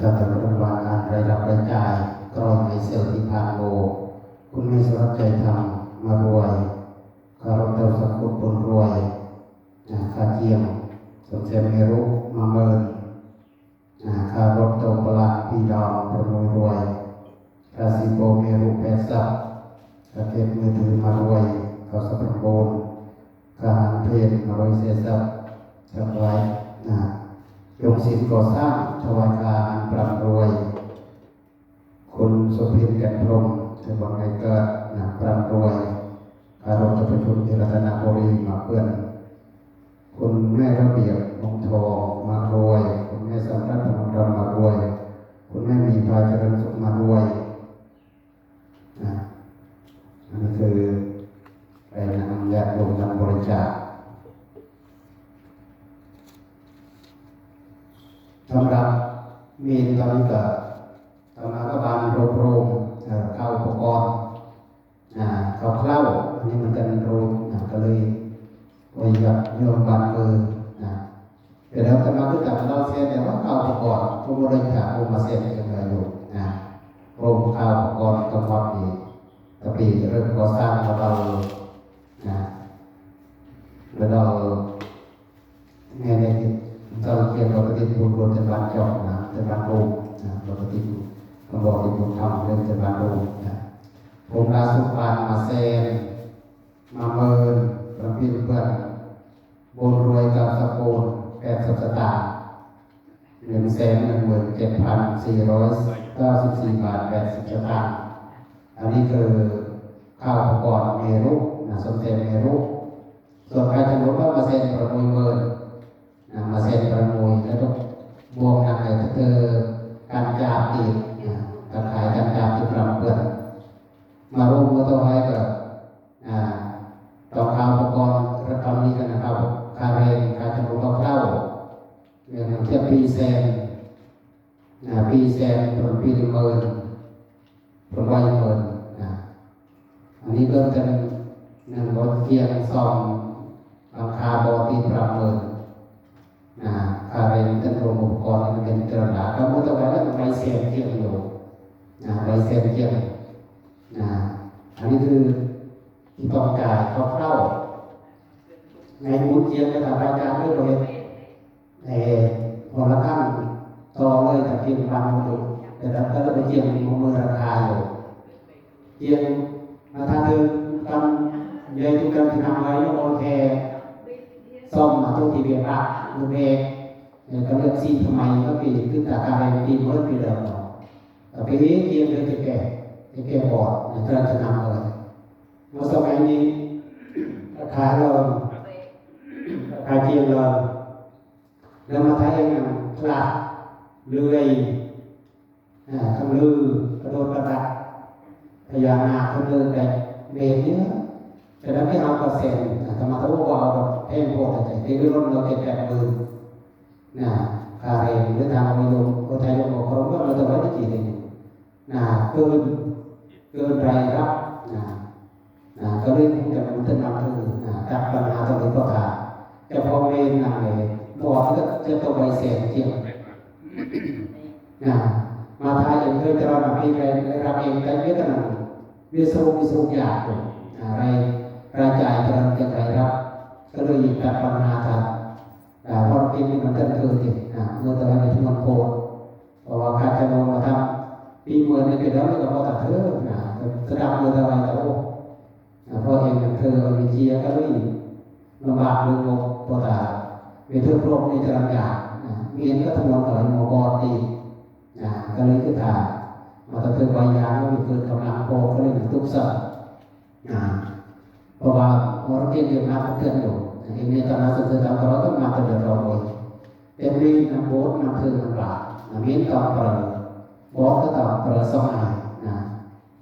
การจัดรางวัลงานรายรับรายจ่ายกรอนในเซลล์ที่พานโลคุณมีสรัใจทำมารวยคารถเดาสักกุลบุญรวยนะคาเจียมสมเสมเรุมาเมินนะคารถเตาปลาปีดองประมวยรวยคาสิโกเมรุแปดสับคาเก็บมือถือมารวยเขาสะพรโบนกาหันเพนมารวยเสียสับจำไว้ นะยงสินก่อสร้างถวายการปรับรวย คุณสุพินกันพรหมจะบอกไงเกิดนะปรับรวย อารมณ์ประชุมที่รัตนบุรีมาเพื่อน คุณแม่ระเบียบมงทองมารวย คุณแม่สำนักมงดำมารวย คุณแม่มีพาเจริญสุขมารวยนะอันนี้คือไปนำญาติโยมนำบริจาค สำหรับเมีตอนนี้ก็ต่อมาก็บานโรมโรมเข้าอุปกรณ์อ่าเข้าเคล้าอันนี้มันเป็นโรมอ่าก็เลยไปกับโยมบานมือนะเดี๋ยวเราจะมาคือกับเราเสียแต่ว่าเข้าอุปกรณ์ทุกบริจาคโรมาเสียยังไงอยู่นะโรมเข้าอุปกรณ์ตลอดดีตะปีเริ่มก่อสร้างของเรา ผมทำเรื่องจะบานโรมนะผมลาสุพรรณมาเซนมาเมินประพินเพื่อนบนรวยกับสกุลแปดสัปดาห์หนึ่งแสนหนึ่งหมื่นเจ็ดพันสี่ร้อยเก้าสิบสี่บาทแปดสิบสตางค์อันนี้คือข้าวอุปกรณ์เมรุนะสมเด็จเมรุ ส่วนใครจะรู้ว่ามาเซ็นประมูลเมินนะมาเซ็นประมูลแล้วก็บวกหนักเลยก็คือการจาตีน มาร่วมมือตัวไว้กับต่อข้าวอุปกรณ์รับทำนี้กันนะครับคาแรงค่าจำนวนเข้าเรื่องเทียบปีเซนปีเซนผลปีละหมื่นผลร้อยหมื่นอันนี้ก็เป็นหนึ่งรถเกียร์สองราคาบอตีปรับหมื่นนะคาแรงเป็นรวมอุปกรเป็นกระดาษก็มุตะไว้แล้วมันใบเสียงเกียงอยู่นะใบเสียงเกียง นะอันนี้คือที่ต้องการคร่าวๆในมุดเกียงก็ทำรายการด้วยเลยเออพอละขั้นต่อเลยจากเกียงบางมุดแต่เราก็จะไปเกียงมีมือราคาอยู่เกียงมาทางเดินกันเยอะทุกการที่ทำไว้โอเคซ่อมมาทุกทีเบียร์ละลูเองเนี่ยก็เลือกซีทำไมก็ปีขึ้นจากการเรียนปีเมื่อปีเดิมเนาะแต่ปีนี้เกียร์เลยจะแก่ แก่บอดเนี่ยเธอจะนำเลยเมื่อสมัยนี้ราคาเราราคาเกียร์เราแล้วมาไทยเองพลาเลื่อยอ่าคำลือกระโดดกระดักพยานาคำลือแต่เบรเนี้ยแต่ถ้าไม่เอาเปอร์เซ็นต์นะธรรมะทุกว่าเอาเพ่งโพดแต่ที่คือรถเราเก็บแบบมือนะคาเรนหรือทางม่ลงก็ไทยลงบอกเขาก็เราจะไว้ที่กี่เดือนนะเกิน เกินรายรับนะนะก็เลยคงจะมันจะนำคือนะจากปัญหาตรงนี้ก็ขาดจะพอเมนนะเลยบอกก็จะต้องไปเสียเทียมนะมาทายเองเคยจะรับเองรับเองกันเยอะขนาดวิสุวิสุยากอะไรรายจ่ายเท่านั้นจะไรรับ ก็เลยตัดปัญหาทางแต่รถกินนี่มันก็คือติดอ่าเมื่อตอนนี้ทุกคนโพดเพราะว่าการจะลงมาทำปีเมื่อนี่เป็นแล้วไม่ก็พอตัดเธอะ นะสดับเมื่อตะวันตะโอ้เพราะเองเธอวิเชียก็เลยลำบากเรื่องงบพอตาเวทีพรมในจรัญญามีเอ็นก็ทำงานต่อยมอบอตีก็เลยคือถ่ามาตะเธอใบยางก็มีเกิดกำลังโพก็เลยทุกสัป Nah, bahwa orang yang dia melakukan itu,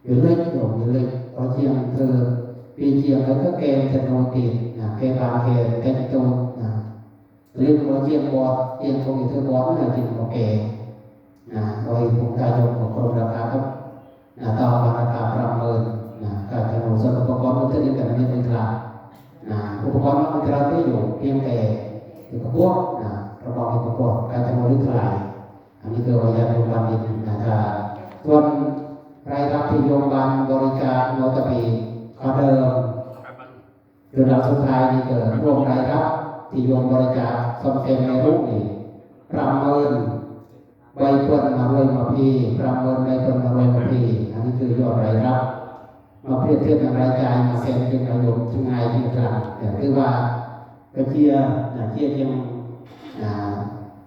อยู่เรื่อยโด่งอยู่เลยตอเชียงำเภอปีเชียแล้วก็แกมจะนอนตีนะแกปลาแกแกงตรงนะเรื่องเเชียงบอดเชียงคงอยู่ที่บอดนั่นแหละจิตของแกนะโดยผมการยกของคนราคาครับนะต่อราคาประเมินนะการจำนวนอุปกรณ์มันจะดีแต่ไม่เป็นกรางนะอุปกรณ์มันเป็นกลางได้อยู่เพียงแต่อุปกรณ์นะประกอบอุปกรณ์การจำนวนหรือทลายอันนี้คือวิทยาการบัณฑินนะครับส่วน ที่โยมบาลบริจาคโนตปีก็เดิมครับมันคือเราสุดท้ายนี่เกิดรวมรายรับที่โยมบริจาคสมเด็จในรูปนี่ประเมินใบเปิ้นมารวยมาพี่ประเมินใบเปิ้นมารวยมาพี่อันนี้คือยอดรายรับมาเปรียบเทียบกับรายจ่ายมาเซ็นเป็นประโยชน์ที่ง่ายที่กลางแต่คือว่าก็เชียร์อ่าเชียร์ยัง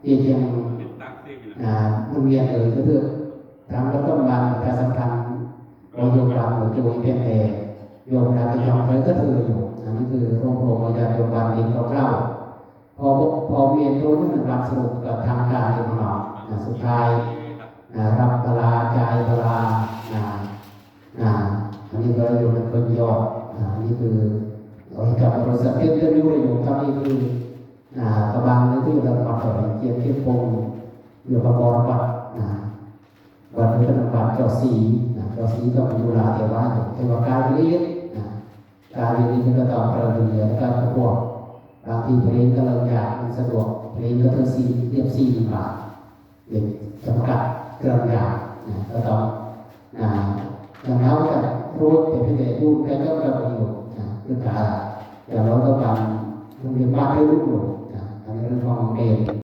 เชียร์ยังติดตั้งที่อยู่อ่าโรงเรียนเอ่ยก็คือทางรัฐบาลประชาสัมพันธ์ เราโยมรามหรือโจยเพียงแต่โยมรามไปยอมเลยก็เธออยู่อันนี้คือโรงโรงพยาบาลโยมรามเองเขาเล่าพอพอเวียนตัวนึงรับสรุปกับทางการเองหนออ่าสุดท้ายรับเวลาใจ่ายเวลาอันนี้ก็อยู่ในคนยอดอันนี้คือเอาให้กับบริษัทเทียบเทียบอยู่อยู่ตอนนี้คือกระบังนี่ที่อยู่ระดับต่อเกียรติเทียบพงอยู่กับบอลวัดอ่าวัดนี้เป็นวัดเจ้าสี เจ้าสีก็เป็นดุลาเทวาอยู่เทวาการเรียนอ่าการเรีนนี้ก็ต้อประเรียนการประกวดบางทีเพลงก็เราอยากมันสะดวกเพลงก็เท่าสี่เรียบสี่บาทเด็กจำกัดเครื่องอยางนะก็ต้องอ่าอย่างเราจะรู้แต่พี่เด็กรู้แค่ก็จะประโยชน์นะคือการอย่เราต้องการโรงเรียนบ้านให้รู้อยู่นะอันนี้เรื่องของเด็ก